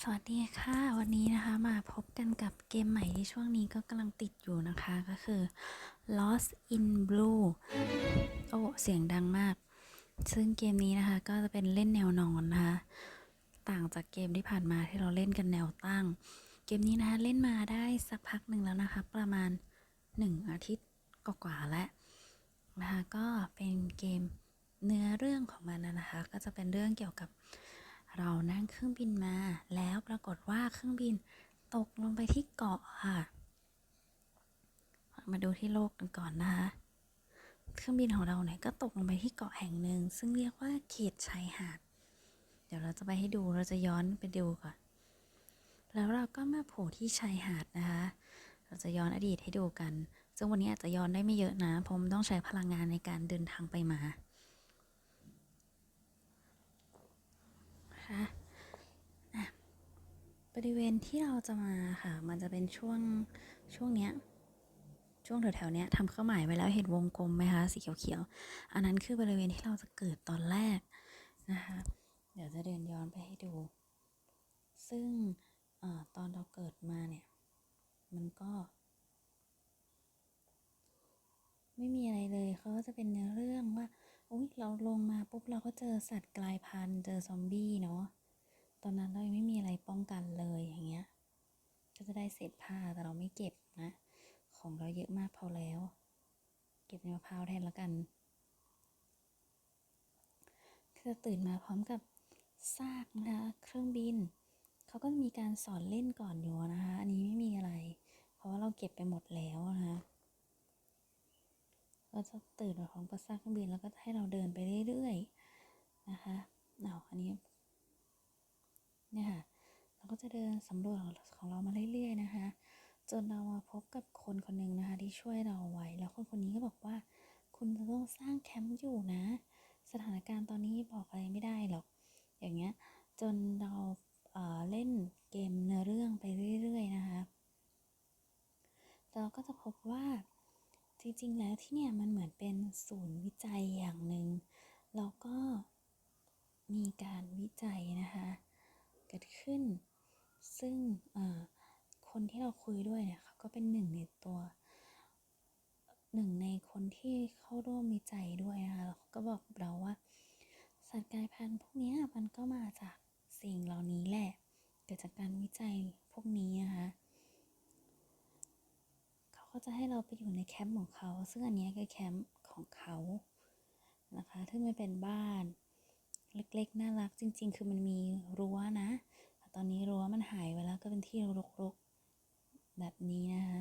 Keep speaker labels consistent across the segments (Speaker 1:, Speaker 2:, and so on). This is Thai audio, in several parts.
Speaker 1: สวัสดีค่ะ วันนี้นะคะมาพบกันกับเกมใหม่ที่ช่วงนี้ก็กำลังติดอยู่นะคะก็คือ Lost in Blue โอ้ เสียงดังมาก ซึ่งเกมนี้นะคะก็จะเป็นเล่นแนวนอนนะคะ ต่างจากเกมที่ผ่านมาที่เราเล่นกันแนวตั้ง เกมนี้นะคะเล่นมาได้สักพักหนึ่งแล้วนะคะ ประมาณ 1 อาทิตย์กว่าๆแล้วนะคะก็เป็นเกมเนื้อเรื่องของมันนะนะคะ ก็จะเป็นเรื่องเกี่ยวกับ เรานั่งเครื่องบินมา แล้วปรากฏว่าเครื่องบินตกลงไปที่เกาะค่ะ มาดูที่โลกกันก่อนนะคะเครื่องบินของเราเนี่ยก็ตกลงไปที่เกาะแห่งหนึ่ง ซึ่งเรียกว่าเขตชายหาด เดี๋ยวเราจะไปให้ดูเราจะย้อนไปดูก่อน แล้วเราก็มาโผล่ที่ชายหาดนะคะ เราจะย้อนอดีตให้ดูกัน ซึ่งวันนี้อาจจะย้อนได้ไม่เยอะนะเพราะมันต้องใช้พลังงานในการเดินทางไปมา นะคะอะบริเวณที่เราจะมาค่ะ มันจะเป็นช่วงช่วงเนี้ยช่วงแถวๆเนี้ยทำเครื่องหมายไว้แล้วเห็นวงกลมไหมคะสีเขียวๆอันนั้นคือบริเวณที่เราจะเกิดตอนแรกนะคะ เดี๋ยวจะเดินย้อนไปให้ดู ซึ่งอตอนเราเกิดมาเนี่ย มันก็ ไม่มีอะไรเลยเขาก็จะเป็นเนื้อเรื่องว่า อุ๊ยเราลงมาปุ๊บเราก็เจอสัตว์กลายพันธุ์เจอซอมบี้เนาะตอนนั้นเรายังไม่มีอะไรป้องกันเลยอย่างเงี้ยก็จะได้เศษผ้าแต่เราไม่เก็บนะ ของเราเยอะมากพอแล้ว เก็บในมะพร้าวแทนละกันคือตื่นมาพร้อมกับซากนะคะเครื่องบิน เขาก็มีการสอนเล่นก่อนอยู่นะคะ อันนี้ไม่มีอะไร เพราะว่าเราเก็บไปหมดแล้วนะคะ ก็จะตื่นมาพร้อมกับซากเครื่องบินแล้วก็ให้เราเดินไปเรื่อยๆนะคะเอาอันนี้เนี่ยค่ะเราก็จะเดินสำรวจของเรามาเรื่อยๆนะคะ จนเรามาพบกับคนคนหนึ่งนะคะที่ช่วยเราไว้ แล้วคนคนนี้ก็บอกว่า คุณจะต้องสร้างแคมป์อยู่นะ สถานการณ์ตอนนี้บอกอะไรไม่ได้หรอก อย่างเงี้ยจนเราเเล่นเกมเนื้อเรื่องไปเรื่อยๆนะคะ เราก็จะพบว่า จริงๆ แล้วที่เนี่ยมันเหมือนเป็นศูนย์วิจัยอย่างหนึ่งแล้วก็มีการวิจัยนะคะเกิดขึ้น ซึ่งคนที่เราคุยด้วยเนี่ยเขาก็เป็นหนึ่งในตัวหนึ่งในคนที่เข้าร่วมวิจัยด้วยนะคะแล้วเขาก็บอกเราว่า สัตว์กลายพันธุ์พวกนี้มันก็มาจากสิ่งเหล่านี้แหละ เกิดจากการวิจัยพวกนี้นะคะ เขาก็จะให้เราไปอยู่ในแคมป์ของเขาซึ่งอันนี้คือแคมป์ของเขานะคะที่มันเป็นบ้านเล็กๆ น่ารักจริง ๆ คือมันมีรั้วนะ ตอนนี้รั้วมันหายไปแล้วก็เป็นที่รกๆ แบบนี้นะคะ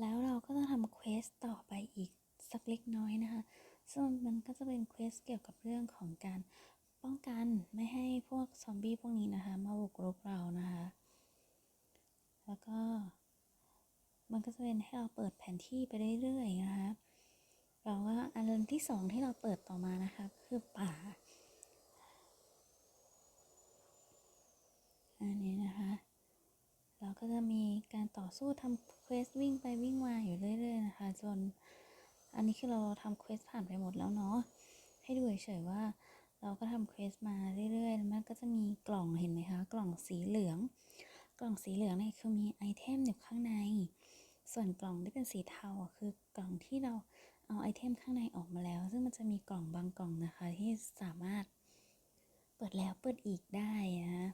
Speaker 1: แล้วเราก็ต้องทำเควสต่อไปอีกสักเล็กน้อยนะคะ ซึ่งมันก็จะเป็นเควสเกี่ยวกับเรื่องของการป้องกันไม่ให้พวกซอมบี้พวกนี้นะคะ มาบุกรุกเรานะคะ แล้วก็ มันก็จะเป็นให้เราเปิดแผนที่ไปเรื่อยๆนะคะเราก็อันที่สองที่เราเปิดต่อมานะคะคือป่า อันนี้นะคะ เราก็จะมีการต่อสู้ทำเควสวิ่งไปวิ่งมาอยู่เรื่อย ๆ นะคะ จนอันนี้คือเราทำเควสผ่านไปหมดแล้วเนาะให้ดูเฉยๆว่าเราก็ทำเควสมาเรื่อยๆ มันก็จะมีกล่องเห็นไหมคะ กล่องสีเหลือง กล่องสีเหลืองเนี่ยคือมีไอเทมอยู่ข้างใน ส่วนกล่องที่เป็นสีเทาคือกล่องที่เราเอาไอเทมข้างในออกมาแล้ว ซึ่งมันจะมีกล่องบางกล่องนะคะ ที่สามารถเปิดแล้วเปิดอีกได้นะ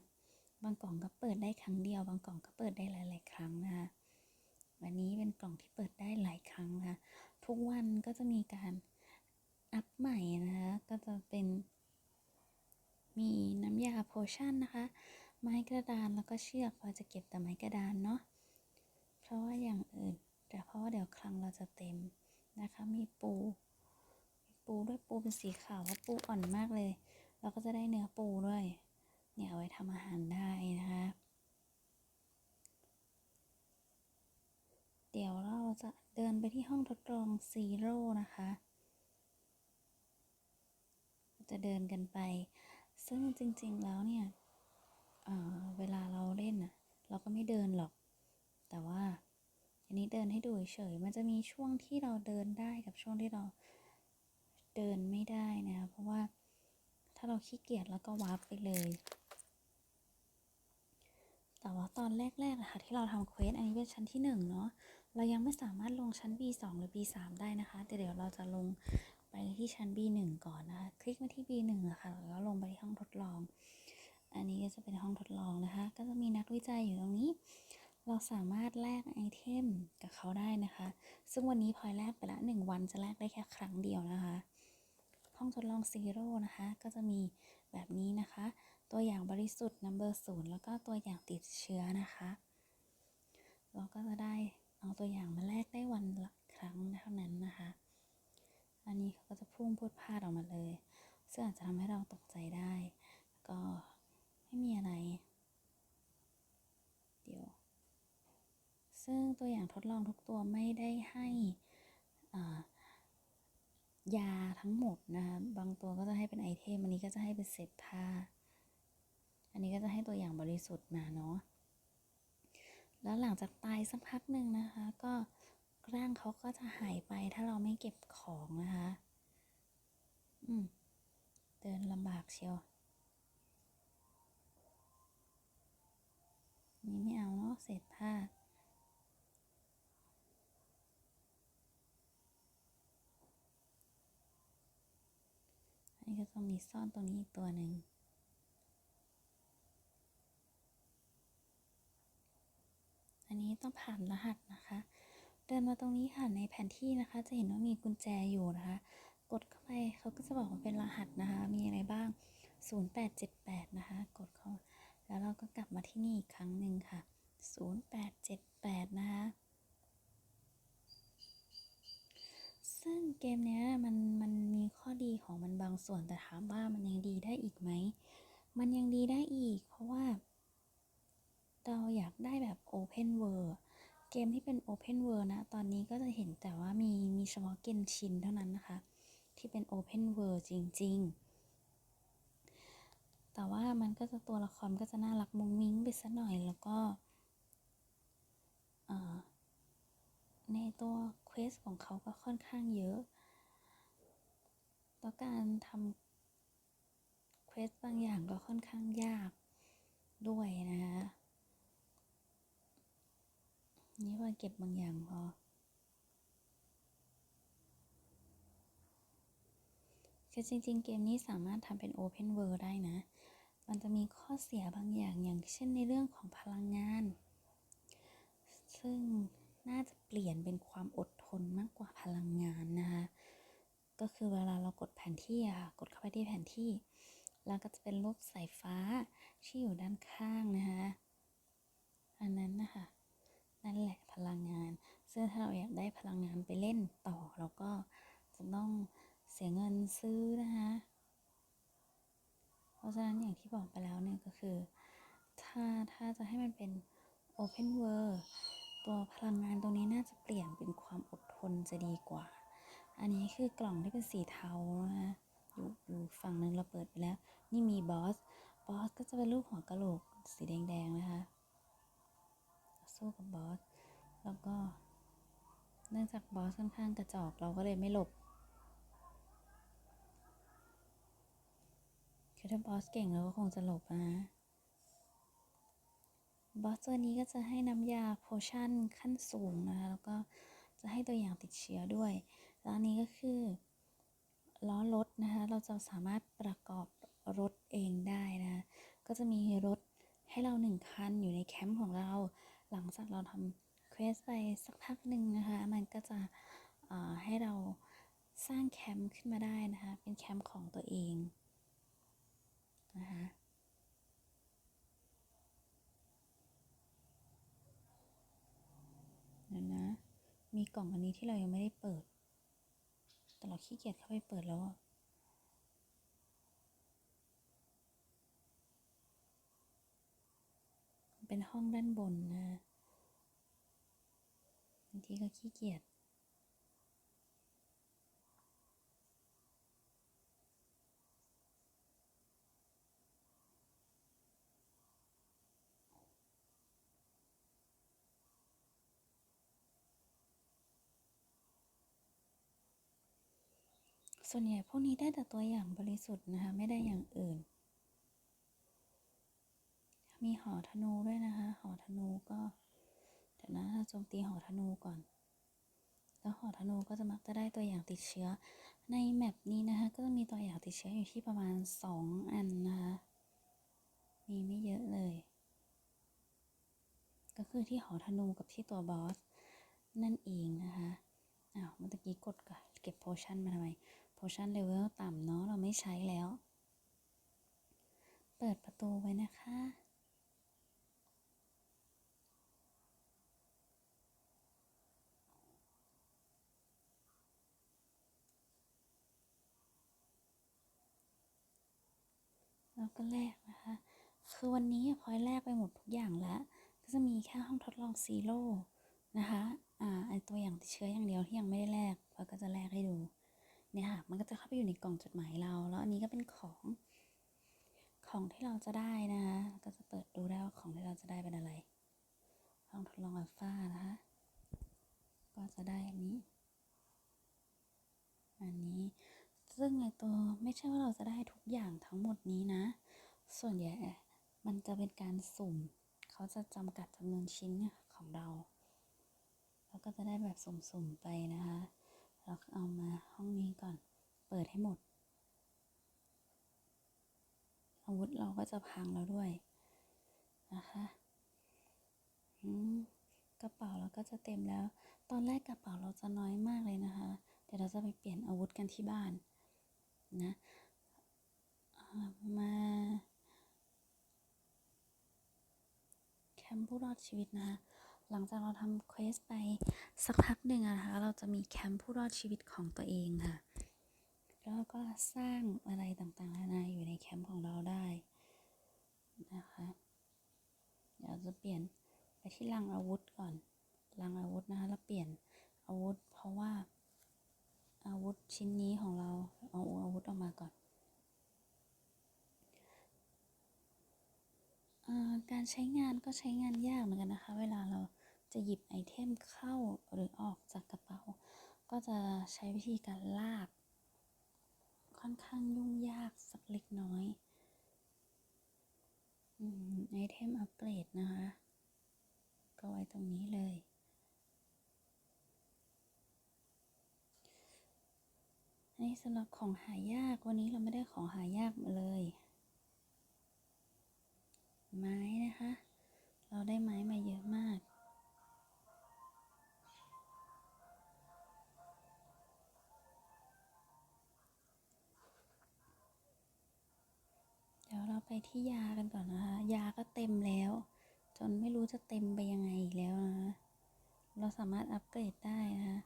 Speaker 1: บางกล่องก็เปิดได้ครั้งเดียว บางกล่องก็เปิดได้หลาย ๆ ครั้งนะคะวันนี้เป็นกล่องที่เปิดได้หลายครั้งนะคะทุกวันก็จะมีการอัพใหม่นะคะก็จะเป็นมีน้ำยาโพชั่นนะคะ ไม้กระดานแล้วก็เชือกเราจะเก็บแต่ไม้กระดานเนาะ เพราะว่าอย่างอื่น แต่เพราะว่าเดี๋ยวครั้งเราจะเต็มนะคะ มีปูปูด้วยปูเป็นสีขาวว่าปูอ่อนมากเลย เราก็จะได้เนื้อปูด้วย เนี่ยเอาไว้ทำอาหารได้นะคะ เดี๋ยวเราจะเดินไปที่ห้องทดลองซีโร่นะคะ จะเดินกันไป ซึ่งจริงๆแล้วเนี่ยเเวลาเราเล่นน่ะเราก็ไม่เดินหรอก แต่ว่าอันนี้เดินให้ดูเฉย มันจะมีช่วงที่เราเดินได้กับช่วงที่เราเดินไม่ได้นะเพราะว่าถ้าเราขี้เกียจแล้วก็วาร์ปไปเลย แต่ว่าตอนแรกๆนะคะที่เราทำเควสอันนี้เป็นชั้นที่1เนาะ เรายังไม่สามารถลงชั้น B2 หรือ B3 ได้นะคะแต่เดี๋ยวเราจะลงไปที่ชั้น B1 ก่อนนะคะ คลิกมาที่ B1 อะค่ะแล้วลงไปที่ห้องทดลอง อันนี้ก็จะเป็นห้องทดลองนะคะ ก็จะมีนักวิจัยอยู่ตรงนี้ เราสามารถแลกไอเทมกับเขาได้นะคะ ซึ่งวันนี้พลอยแลกไปละหนึ่งวันจะแลกได้แค่ครั้งเดียวนะคะ ห้องทดลองซีโร่นะคะ ก็จะมีแบบนี้นะคะ ตัวอย่างบริสุทธิ์ number ศูนย์แล้วก็ตัวอย่างติดเชื้อนะคะ เราก็จะได้เอาตัวอย่างมาแลกได้วันละครั้งเท่านั้นนะคะ อันนี้เขาก็จะพุ่งพูดพลาดออกมาเลย ซึ่งอาจจะทำให้เราตกใจได้ ก็ไม่มีอะไร เดี๋ยว ซึ่งตัวอย่างทดลองทุกตัวไม่ได้ให้ายาทั้งหมดนะคะบางตัวก็จะให้เป็นไอเทม อันนี้ก็จะให้เป็นเศษผ้า อันนี้ก็จะให้ตัวอย่างบริสุทธิ์มาเนาะ แล้วหลังจากตายสักพักหนึ่งนะคะ ก็ร่างเขาก็จะหายไปถ้าเราไม่เก็บของนะคะ อืม เดินลำบากเชียวนี่ไม่เอาเนาะเศษผ้า อันนี้ก็จะมีซ่อนตรงนี้อีกตัวหนึ่งอันนี้ต้องผ่านรหัสนะคะ เดินมาตรงนี้ค่ะในแผนที่นะคะ จะเห็นว่ามีกุญแจอยู่นะคะ กดเข้าไปเขาก็จะบอกว่าเป็นรหัสนะคะ มีอะไรบ้าง 0878 นะคะ กดเข้า แล้วเราก็กลับมาที่นี่อีกครั้งหนึ่งค่ะ 0878 นะคะ ซึ่งเกมเนี้ยมันมันมีข้อดีของมันบางส่วนแต่ถามว่ามันยังดีได้อีกไหม มันยังดีได้อีก เพราะว่า เราอยากได้แบบ Open World เกมที่เป็น Open World นะ ตอนนี้ก็จะเห็นแต่ว่ามีมีเฉพาะเกนชินเท่านั้นนะคะ ที่เป็น Open World จริง ๆ แต่ว่ามันก็จะตัวละครก็จะน่ารักมุ้งมิ้งไปสักหน่อยแล้วก็ในตัว ควสของเขาก็ค่อนข้างเยอะ แล้วการทำเควสบางอย่างก็ค่อนข้างยากด้วยนะคะนี่ว่าเก็บบางอย่างพอ คือจริง ๆ เกมนี้สามารถทำเป็น Open World ได้นะ มันจะมีข้อเสียบางอย่างอย่างเช่นในเรื่องของพลังงาน ซึ่งน่าจะเปลี่ยนเป็นความอด ทนมากกว่าพลังงานนะคะก็คือเวลาเรากดแผนที่อะค่ะกดเข้าไปที่แผนที่ แล้วก็จะเป็นรูปสายฟ้าที่อยู่ด้านข้างนะคะอันนั้นนะคะนั่นแหละพลังงาน ซึ่งถ้าเราอยากได้พลังงานไปเล่นต่อเราก็จะต้องเสียเงินซื้อนะคะเพราะฉะนั้นอย่างที่บอกไปแล้วเนี่ยก็คือ ถ้าถ้าจะให้มันเป็น Open World ตัวพลังงานตรงนี้น่าจะเปลี่ยนเป็นความอดทนจะดีกว่า อันนี้คือกล่องที่เป็นสีเทานะคะอยู่อยู่ฝั่งหนึ่งเราเปิดไปแล้ว นี่มีบอส บอสก็จะเป็นรูปหัวกะโหลกสีแดงๆนะคะ สู้กับบอส แล้วก็ เนื่องจากบอสค่อนข้างกระจอกเราก็เลยไม่หลบ คือถ้าบอสเก่งเราก็คงจะหลบนะ บอสตัวนี้ก็จะให้น้ำยาโพชั่นขั้นสูงนะคะแล้วก็จะให้ตัวอย่างติดเชื้อด้วย แล้วอันนี้ก็คือล้อรถนะคะเราจะสามารถประกอบรถเองได้นะก็จะมีรถให้เราหนึ่งคันอยู่ในแคมป์ของเรา หลังจากเราทำเควสไปสักพักหนึ่งนะคะมันก็จะให้เราสร้างแคมป์ขึ้นมาได้นะคะเป็นแคมป์ของตัวเองนะคะ เดี๋ยวนะ มีกล่องอันนี้ที่เรายังไม่ได้เปิด แต่เราขี้เกียจเข้าไปเปิดแล้วอะเป็นห้องด้านบนนะบางทีก็ขี้เกียจ ส่วนใหญ่พวกนี้ได้แต่ตัวอย่างบริสุทธิ์นะคะ ไม่ได้อย่างอื่น มีหอธนูด้วยนะคะ หอธนูก็เดี๋ยวนะเราโจมตีหอธนูก่อน แล้วหอธนูก็จะมักจะได้ตัวอย่างติดเชื้อ ในแมปนี้นะคะ ก็จะมีตัวอย่างติดเชื้ออยู่ที่ประมาณ 2 อันนะคะ มีไม่เยอะเลย ก็คือที่หอธนูกับที่ตัวบอสนั่นเองนะคะอ้าวเมื่อกี้กดก่อนเก็บโพชั่นมาทำไม โพชั่นเลเวลต่ำเนาะเราไม่ใช้แล้ว เปิดประตูไว้นะคะ แล้วก็แลกนะคะ คือวันนี้พอยแลกไปหมดทุกอย่างแล้ว ก็จะมีแค่ห้องทดลองซีโร่นะคะ อ่าไอตัวอย่างติดเชื้ออย่างเดียวที่ยังไม่ได้แลกพอยก็จะแลกให้ดู เนี่ยค่ะมันก็จะเข้าไปอยู่ในกล่องจดหมายเรา แล้วอันนี้ก็เป็นของของที่เราจะได้นะคะก็จะเปิดดูได้ว่าของที่เราจะได้เป็นอะไรห้องทดลองอัลฟานะคะก็จะได้อันนี้ อันนี้ซึ่งในตัวไม่ใช่ว่าเราจะได้ทุกอย่างทั้งหมดนี้นะ ส่วนใหญ่มันจะเป็นการสุ่ม เขาจะจำกัดจำนวนชิ้นของเรา แล้วก็จะได้แบบสุ่มๆไปนะคะ เราเอามาห้องนี้ก่อน เปิดให้หมด อาวุธเราก็จะพังแล้วด้วยนะคะกระเป๋าเราก็จะเต็มแล้ว ตอนแรกกระเป๋าเราจะน้อยมากเลยนะคะ เดี๋ยวเราจะไปเปลี่ยนอาวุธกันที่บ้านนะามาแคมป์ผู้รอดชีวิตนะคะ หลังจากเราทำเควสไปสักพักหนึ่งนะคะ เราจะมีแคมป์ผู้รอดชีวิตของตัวเองค่ะ แล้วก็สร้างอะไรต่างๆนานาอยู่ในแคมป์ของเราได้นะคะ เดี๋ยวจะเปลี่ยนไปที่ลังอาวุธก่อน ลังอาวุธนะคะ แล้วเปลี่ยนอาวุธ เพราะว่าอาวุธชิ้นนี้ของเราเอาอาวุธออกมาก่อนอการใช้งานก็ใช้งานยากเหมือนกันนะคะ เวลาเรา จะหยิบไอเทมเข้าหรือออกจากกระเป๋า ก็จะใช้วิธีการลาก ค่อนข้างยุ่งยากสักเล็กน้อยอไอเทมอัปเกรดนะคะ ก็ไว้ตรงนี้เลย อันนี้สำหรับของหายาก วันนี้เราไม่ได้ของหายากมาเลย ไม้นะคะ เราได้ไม้มาเยอะมาก ยวเราไปที่ยากันก่อนนะคะ ยาก็เต็มแล้ว จนไม่รู้จะเต็มไปยังไงอีกแล้วนะคะเราสามารถอัปเกรดได้นะคะ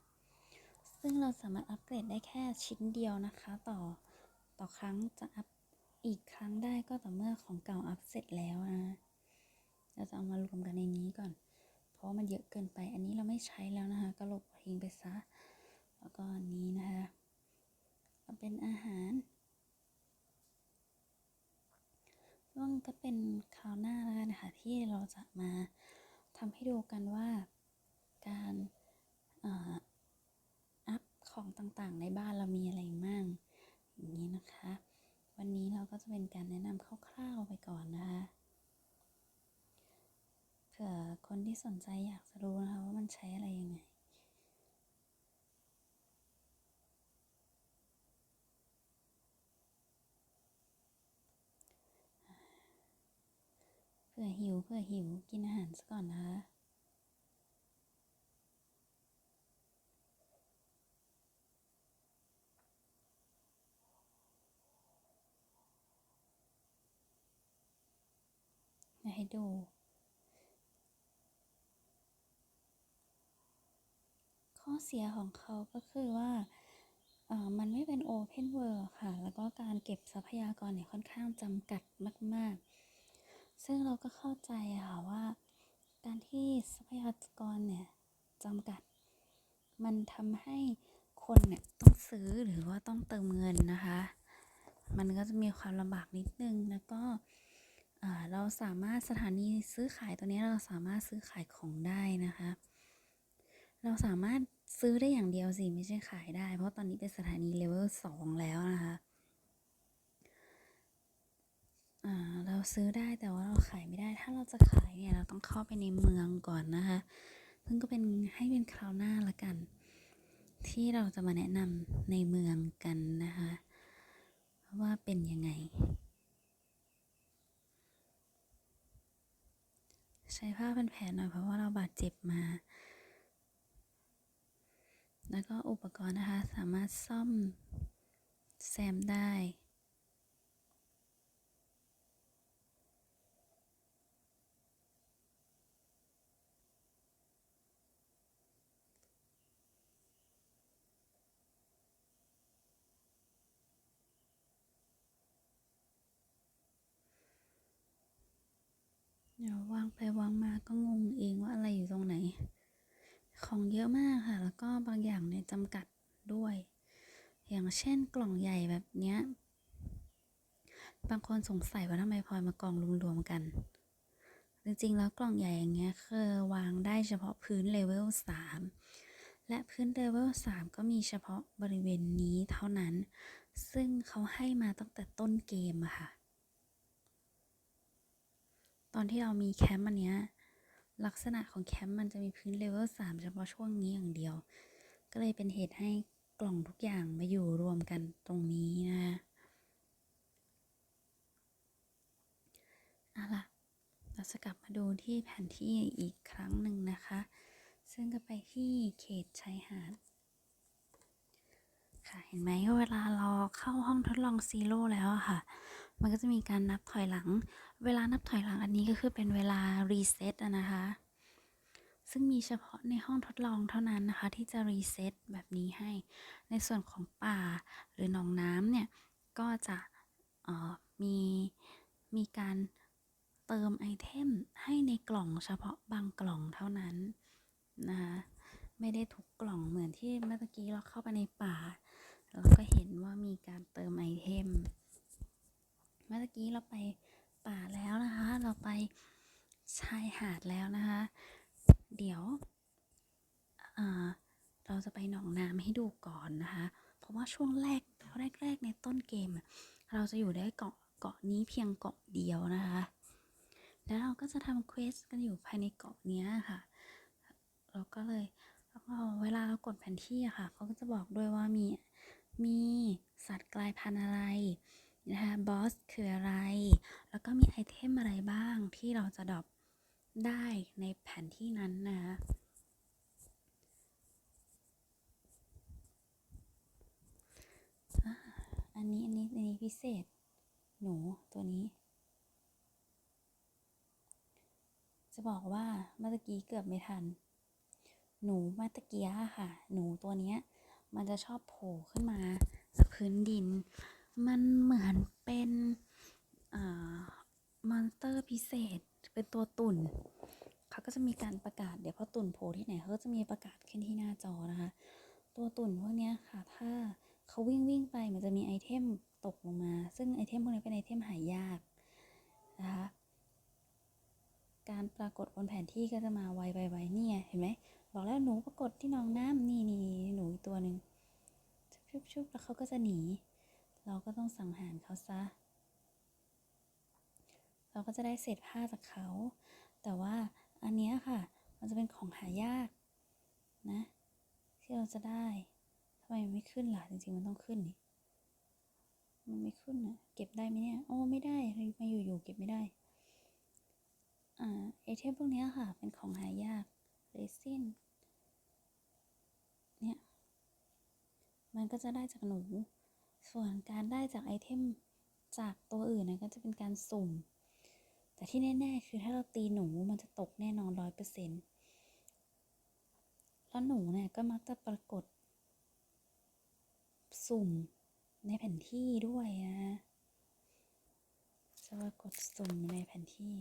Speaker 1: ซึ่งเราสามารถอัปเกรดได้แค่ชิ้นเดียวนะคะ ต่อต่อครั้งจะอัพอีกครั้งได้ก็ต่อเมื่อของเก่าอัพเสร็จแล้วนะเราจะเอามารวมกันในนี้ก่อน เพราะมันเยอะเกินไป อันนี้เราไม่ใช้แล้วนะคะ ก็ลบทิ้งไปซะ แล้วก็อันนี้นะคะเป็นอาหาร ซึ่งก็เป็นคราวหน้าแล้วกันนะคะที่เราจะมาทำให้ดูกันว่าการอัพของต่างๆ ในบ้านเรามีอะไรมั่งอย่างนี้นะคะ วันนี้เราก็จะเป็นการแนะนำคร่าวๆไปก่อนนะคะเผื่อคนที่สนใจอยากจะรู้นะคะว่ามันใช้อะไรยังไง เผื่อหิวเผื่อหิวกินอาหารซะก่อนนะคะให้ดูข้อเสียของเขาก็คือว่ามันไม่เป็น Open World ค่ะ แล้วก็การเก็บทรัพยากรเนี่ยค่อนข้างจำกัดมาก ๆ ซึ่งเราก็เข้าใจค่ะว่า การที่ทรัพยากรเนี่ยจำกัด มันทำให้คนเนี่ยต้องซื้อหรือว่าต้องเติมเงินนะคะ มันก็จะมีความลำบากนิดนึงแล้วก็เราสามารถสถานีซื้อขายตัวนี้เราสามารถซื้อขายของได้นะคะ เราสามารถซื้อได้อย่างเดียวสิไม่ใช่ขายได้ เพราะตอนนี้เป็นสถานีเลเวลสองแล้วนะคะอ่า ซื้อได้แต่ว่าเราขายไม่ได้ ถ้าเราจะขายเนี่ยเราต้องเข้าไปในเมืองก่อนนะคะซึ่งก็เป็นให้เป็นคราวหน้าละกัน ที่เราจะมาแนะนำในเมืองกันนะคะว่าเป็นยังไง ใช้ผ้าพันแผลหน่อยเพราะว่าเราบาดเจ็บมา แล้วก็อุปกรณ์นะคะสามารถซ่อมแซมได้ เดี๋ยววางไปวางมาก็งงเองว่าอะไรอยู่ตรงไหน ของเยอะมากค่ะ แล้วก็บางอย่างเนี่ยจำกัดด้วย อย่างเช่นกล่องใหญ่แบบเนี้ย บางคนสงสัยว่าทำไมพลอยมากองรวมๆกัน จริงๆแล้วกล่องใหญ่อย่างเงี้ยคือวางได้เฉพาะพื้นเลเวล3และพื้นเลเวล3ก็มีเฉพาะบริเวณนี้เท่านั้น ซึ่งเขาให้มาตั้งแต่ต้นเกมอะค่ะ ตอนที่เรามีแคมป์อันเนี้ยลักษณะของแคมป์มันจะมีพื้นเลเวล3เฉพาะช่วงนี้อย่างเดียว ก็เลยเป็นเหตุให้กล่องทุกอย่างมาอยู่รวมกันตรงนี้นะคะเอาล่ะเราจะกลับมาดูที่แผนที่อีกครั้งหนึ่งนะคะ ซึ่งก็ไปที่เขตชายหาดค่ะเห็นไหมว่าเวลาเราเข้าห้องทดลองซีโร่แล้วค่ะ มันก็จะมีการนับถอยหลัง เวลานับถอยหลังอันนี้ก็คือเป็นเวลารีเซ็ตนะคะ ซึ่งมีเฉพาะในห้องทดลองเท่านั้นนะคะ ที่จะรีเซ็ตแบบนี้ให้ ในส่วนของป่าหรือหนองน้ำเนี่ย ก็จะออมีมีการเติมไอเทมให้ในกล่องเฉพาะบางกล่องเท่านั้นนะคะไม่ได้ทุกกล่องเหมือนที่เมื่อกี้เราเข้าไปในป่า เราก็เห็นว่ามีการเติมไอเทม เมื่อกี้เราไปป่าแล้วนะคะ เราไปชายหาดแล้วนะคะ เดี๋ยวเราจะไปหนองน้ำให้ดูก่อนนะคะ เพราะว่าช่วงแรกแรกๆในต้นเกม เราจะอยู่ได้เกาะเกาะนี้เพียงเกาะเดียวนะคะ แล้วเราก็จะทำเควสกันอยู่ภายในเกาะนี้ค่ะ เราก็เลยเวลาเรากดแผนที่อะค่ะเขาก็จะบอกด้วยว่ามีมีสัตว์กลายพันธุ์อะไร นะคะบอสคืออะไร แล้วก็มีไอเทมอะไรบ้างที่เราจะดรอปได้ในแผนที่นั้นนะคะอันนี้ อันนี้ อันนี้พิเศษ หนูตัวนี้ จะบอกว่าเมื่อกี้เกือบไม่ทัน หนูมื่อตะเกียค่ะ หนูตัวเนี้ย มันจะชอบโผล่ขึ้นมาจากพื้นดิน มันเหมือนเป็นอมอนสเตอร์พิเศษ เป็นตัวตุ่น เขาก็จะมีการประกาศ เดี๋ยวพอตุ่นโผล่ที่ไหนเขาก็จะมีประกาศขึ้นที่หน้าจอนะคะ ตัวตุ่นพวกเนี้ยค่ะ ถ้าเขาวิ่งวิ่งไปมันจะมีไอเทมตกลงมา ซึ่งไอเทมพวกนี้เป็นไอเทมหายากนะคะการปรากฏบนแผนที่ก็จะมาไวไวไวนี่ไงเห็นไหมบอกแล้วหนูปรากฏที่หนองน้ำนี่นี่นี่หนูอีกตัวหนึ่งชุบชุบแล้วเขาก็จะหนี เราก็ต้องสังหารเขาซะ เราก็จะได้เศษผ้าจากเขา แต่ว่าอันนี้ค่ะ มันจะเป็นของหายากนะ ที่เราจะได้ทำไมมันไม่ขึ้นล่ะจริงๆมันต้องขึ้นนี่มันไม่ขึ้นอะเก็บได้ไหมเนี่ยโอ้ไม่ได้มาอยู่ๆเก็บไม่ได้อ่าไอเทมพวกนี้ค่ะ เป็นของหายากเรซินเนี่ย มันก็จะได้จากหนู ส่วนการได้จากไอเทมจากตัวอื่นนะก็จะเป็นการสุ่ม แต่ที่แน่ๆ คือถ้าเราตีหนูมันจะตกแน่นอนร้อยเปอร์เซ็นต์แล้วหนูเนี่ยก็มักจะปรากฏ สุ่มในแผนที่ด้วยนะจะปรากฏสุ่มในแผนที่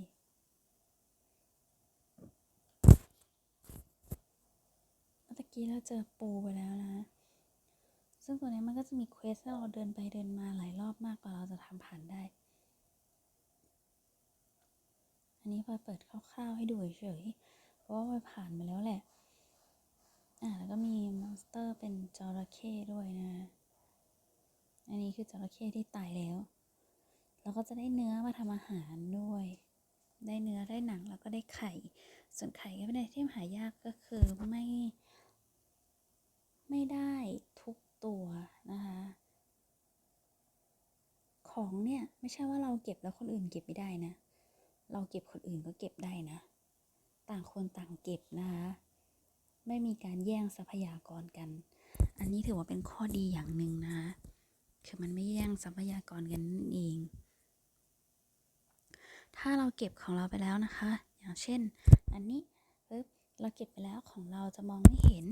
Speaker 1: เมื่อกี้เราเจอปูไปแล้วนะ ซึ่งตัวนี้มันก็จะมีเควสให้เราเดินไปเดินมาหลายรอบมากกว่าเราจะทำผ่านได้ อันนี้พอเปิดคร่าวๆให้ดูเฉยๆเพราะว่าพอผ่านมาแล้วแหละ อ่าแล้วก็มีมอนสเตอร์เป็นจระเข้ด้วยนะ อันนี้คือจระเข้ที่ตายแล้วเราก็จะได้เนื้อมาทำอาหารด้วยได้หนังแล้วก็ได้ไข่ ส่วนไข่ก็เป็นไอเทมหายากก็คือไม่ ไม่ได้ทุก ตัวนะคะ ของเนี่ยไม่ใช่ว่าเราเก็บแล้วคนอื่นเก็บไม่ได้นะ เราเก็บคนอื่นก็เก็บได้นะ ต่างคนต่างเก็บนะคะ ไม่มีการแย่งทรัพยากรกัน อันนี้ถือว่าเป็นข้อดีอย่างหนึ่งนะคะคือมันไม่แย่งทรัพยากรกันนั่นเอง ถ้าเราเก็บของเราไปแล้วนะคะ อย่างเช่น อันนี้ เราเก็บไปแล้วของเราจะมองไม่เห็น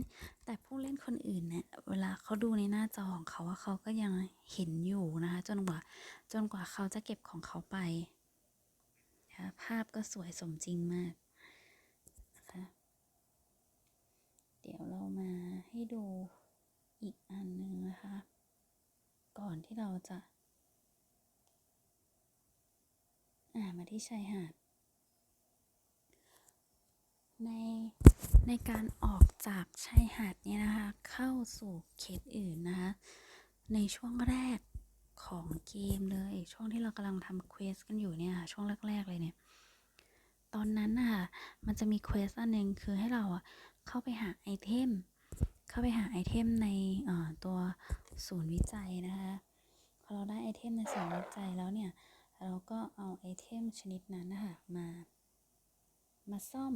Speaker 1: แต่ผู้เล่นคนอื่นเนี่ยเวลาเขาดูในหน้าจอของเขาว่าเขาก็ยังเห็นอยู่นะคะ จนกว่าจนกว่าเขาจะเก็บของเขาไปนะคะภาพก็สวยสมจริงมากนะคะเดี๋ยวเรามาให้ดูอีกอันหนึ่งนะคะ ก่อนที่เราจะ อ่ามาที่ชายหาด ในในการออกจากชายหาดเนี่ยนะคะ เข้าสู่เขตอื่นนะคะ ในช่วงแรกของเกมเลย ช่วงที่เรากำลังทำเควสกันอยู่เนี่ยค่ะช่วงแรก ๆ เลยเนี่ย ตอนนั้นน่ะมันจะมีเควสอันหนึ่งคือให้เราอะเข้าไปหาไอเทม เข้าไปหาไอเทมในตัวศูนย์วิจัยนะคะพอเราได้ไอเทมในศูนย์วิจัยแล้วเนี่ย เราก็เอาไอเทมชนิดนั้นนะคะมา มาซ่อม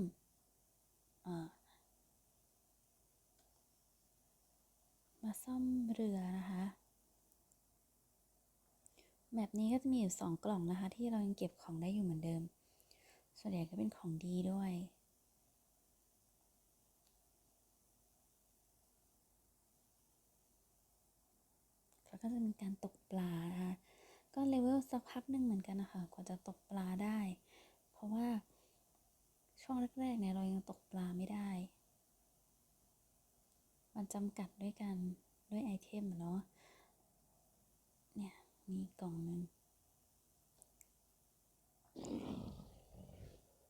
Speaker 1: มาซ่อมเรือนะคะแบบนี้ก็จะมีอยู่สองกล่องนะคะ ที่เรายังเก็บของได้อยู่เหมือนเดิม ส่วนใหญ่ก็เป็นของดีด้วย แล้วก็จะมีการตกปลานะคะ ก็เลเวลสักพักหนึ่งเหมือนกันนะคะกว่าจะตกปลาได้ เพราะว่า ช่วงแรกๆเนี่ยเรายังตกปลาไม่ได้ มันจำกัดด้วยกันด้วยไอเทมเนาะ เนี่ย มีกล่องหนึ่ง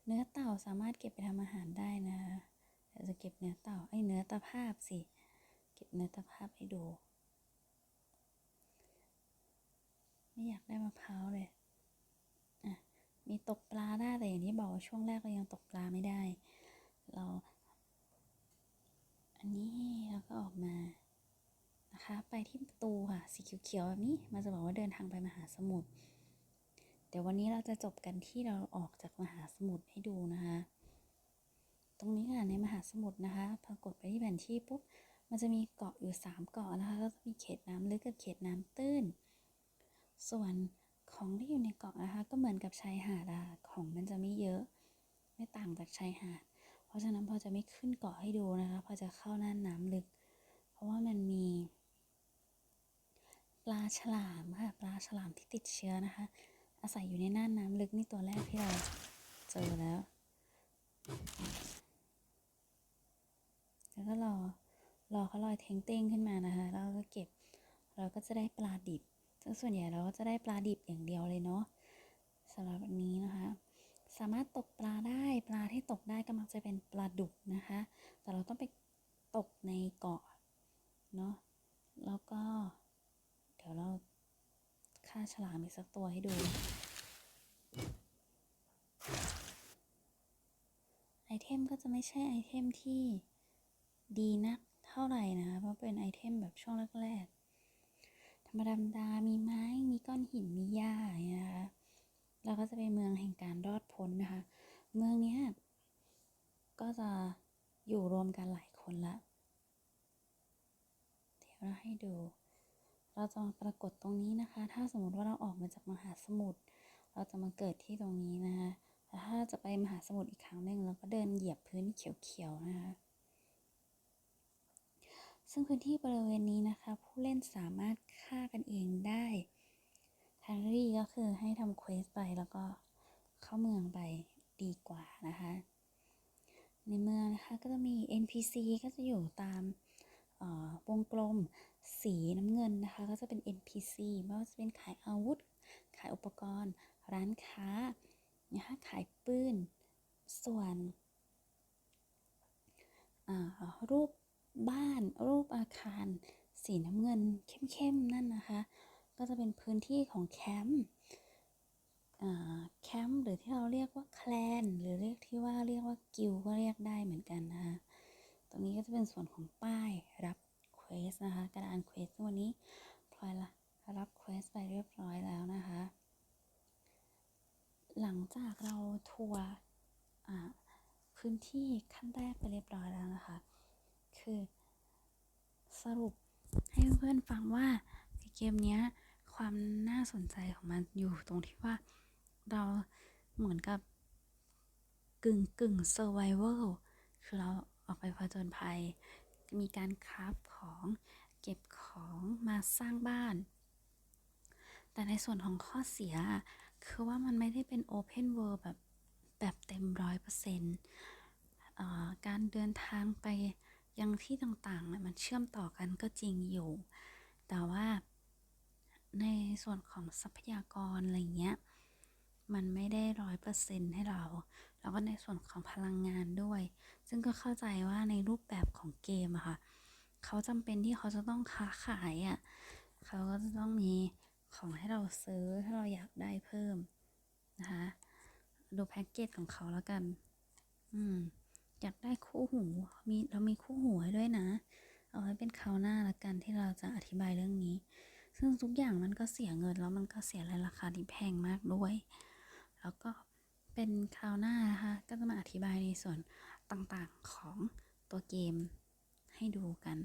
Speaker 1: เนื้อเต่าสามารถเก็บไปทำอาหารได้นะเดี๋ยวจะเก็บเนื้อเต่าไอ้เนื้อตะภาพสิ เก็บเนื้อตะภาพให้ดู ไม่อยากได้มะพร้าวเลย มีตกปลาได้แต่อย่างที่บอกว่าช่วงแรกเรายังตกปลาไม่ได้ เรา อันนี้เราก็ออกมานะคะ ไปที่ประตูค่ะสีเขียวๆแบบนี้มันจะบอกว่าเดินทางไปมหาสมุทรเดี๋ยววันนี้เราจะจบกันที่เราออกจากมหาสมุทรให้ดูนะคะ ตรงนี้ค่ะในมหาสมุทรนะคะพอกดไปที่แผนที่ปุ๊บมันจะมีเกาะอยู่ 3 เกาะนะคะก็จะมีเขตน้ำลึกกับเขตน้ำตื้น ส่วน ของที่อยู่ในเกาะนะคะก็เหมือนกับชายหาดอะของมันจะไม่เยอะ ไม่ต่างจากชายหาด เพราะฉะนั้นพอจะไม่ขึ้นเกาะให้ดูนะคะพอจะเข้าหน้าน้ำลึก เพราะว่ามันมีปลาฉลามค่ะปลาฉลามที่ติดเชื้อนะคะ อาศัยอยู่ในน่านน้ำลึกนี่ตัวแรกที่เราเจอแล้ว แล้วก็รอรอเขาลอยเทงเต้งขึ้นมานะคะแล้วเราก็เก็บเราก็จะได้ปลาดิบ ซึ่งส่วนใหญ่เราก็จะได้ปลาดิบอย่างเดียวเลยเนาะสำหรับวันนี้นะคะ สามารถตกปลาได้ปลาที่ตกได้ก็มักจะเป็นปลาดุกนะคะ แต่เราต้องไปตกในเกาะเนาะแล้วก็ เดี๋ยวเราฆ่าฉลามอีกสักตัวให้ดู ไอเทมก็จะไม่ใช่ไอเทมที่ดีนักเท่าไหร่นะคะเพราะเป็นไอเทมแบบช่วงแรกๆ ธรรมดามดามีไม้ มีก้อนหิน มีหญ้าเงี้ยนะคะ แล้วก็จะเป็นเมืองแห่งการรอดพ้นนะคะ เมืองเนี้ยก็จะอยู่รวมกันหลายคนละ เดี๋ยวเราให้ดู เราจะมาปรากฏตรงนี้นะคะ ถ้าสมมติว่าเราออกมาจากมหาสมุทร เราจะมาเกิดที่ตรงนี้นะคะแต่ถ้าจะไปมหาสมุทรอีกครั้งหนึ่งเราก็เดินเหยียบพื้นเขียวๆนะคะ ซึ่งพื้นที่บริเวณนี้นะคะ ผู้เล่นสามารถฆ่ากันเองได้ทางรี่ก็คือให้ทำเควสไปแล้วก็เข้าเมืองไปดีกว่านะคะ ในเมืองนะคะก็จะมี NPC ก็จะอยู่ตามวงกลมสีน้ำเงินนะคะ ก็จะเป็น NPC ไม่ว่าจะเป็นขายอาวุธ ขายอุปกรณ์ ร้านค้านะคะขายปืน ส่วนรูป บ้านรูปอาคาร สีน้ำเงินเข้มๆนั่นนะคะ ก็จะเป็นพื้นที่ของแคมป์แคมป์หรือที่เราเรียกว่าแคลน หรือเรียกที่ว่าเรียกว่ากิลก็เรียกได้เหมือนกันนะคะตรงนี้ก็จะเป็นส่วนของป้ายรับเควสนะคะกระดานเควสวันนี้พลอยละรับเควสไปเรียบร้อยแล้วนะคะ หลังจากเราทัวร์พื้นที่ขั้นแรกไปเรียบร้อยแล้วนะคะ คือ สรุปให้เพื่อนฟังว่าเกมนี้ความน่าสนใจของมันอยู่ตรงที่ว่าเราเหมือนกับกึ่งกึ่ง survival คือเราออกไปผจญภัย มีการคราฟของเก็บของมาสร้างบ้าน แต่ในส่วนของข้อเสีย คือว่ามันไม่ได้เป็น Open World แบบแบบเต็มร้อยเปอร์เซ็นต์การเดินทางไป ยังที่ต่างๆเนี่ยมันเชื่อมต่อกันก็จริงอยู่ แต่ว่าในส่วนของทรัพยากรอะไรเงี้ย มันไม่ได้ร้อยเปอร์เซ็นต์ให้เรา แล้วก็ในส่วนของพลังงานด้วย ซึ่งก็เข้าใจว่าในรูปแบบของเกมอะค่ะ เขาจำเป็นที่เขาจะต้องค้าขายอะเขาก็จะต้องมีของให้เราซื้อถ้าเราอยากได้เพิ่มนะคะ ดูแพ็กเกจของเขาแล้วกัน อืม อยากได้คู่หูมีเรามีคู่หูให้ด้วยนะ เอาไว้เป็นคราวหน้าละกันที่เราจะอธิบายเรื่องนี้ ซึ่งทุกอย่างมันก็เสียเงินแล้วมันก็เสียรายราคาที่แพงมากด้วย แล้วก็เป็นคราวหน้านะคะก็จะมาอธิบายในส่วนต่างๆของตัวเกมให้ดูกัน